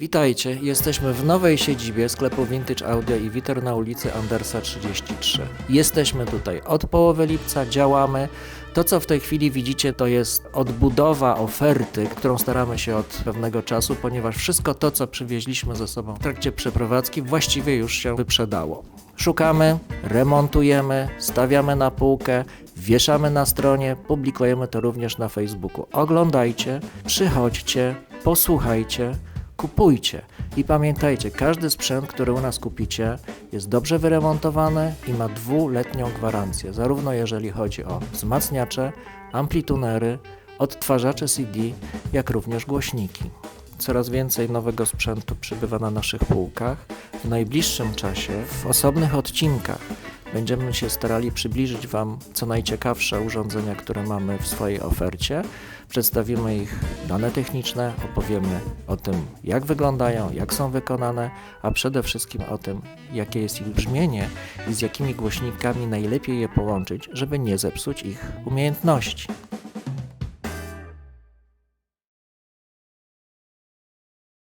Witajcie, jesteśmy w nowej siedzibie sklepu Vintage Audio i Witer na ulicy Andersa 33. Jesteśmy tutaj od połowy lipca, działamy. To, co w tej chwili widzicie, to jest odbudowa oferty, którą staramy się od pewnego czasu, ponieważ wszystko to, co przywieźliśmy ze sobą w trakcie przeprowadzki, właściwie już się wyprzedało. Szukamy, remontujemy, stawiamy na półkę, wieszamy na stronie, publikujemy to również na Facebooku. Oglądajcie, przychodźcie, posłuchajcie, kupujcie. I pamiętajcie, każdy sprzęt, który u nas kupicie, jest dobrze wyremontowany i ma dwuletnią gwarancję, zarówno jeżeli chodzi o wzmacniacze, amplitunery, odtwarzacze CD, jak również głośniki. Coraz więcej nowego sprzętu przybywa na naszych półkach. W najbliższym czasie, w osobnych odcinkach, będziemy się starali przybliżyć Wam co najciekawsze urządzenia, które mamy w swojej ofercie. Przedstawimy ich dane techniczne, opowiemy o tym, jak wyglądają, jak są wykonane, a przede wszystkim o tym, jakie jest ich brzmienie i z jakimi głośnikami najlepiej je połączyć, żeby nie zepsuć ich umiejętności.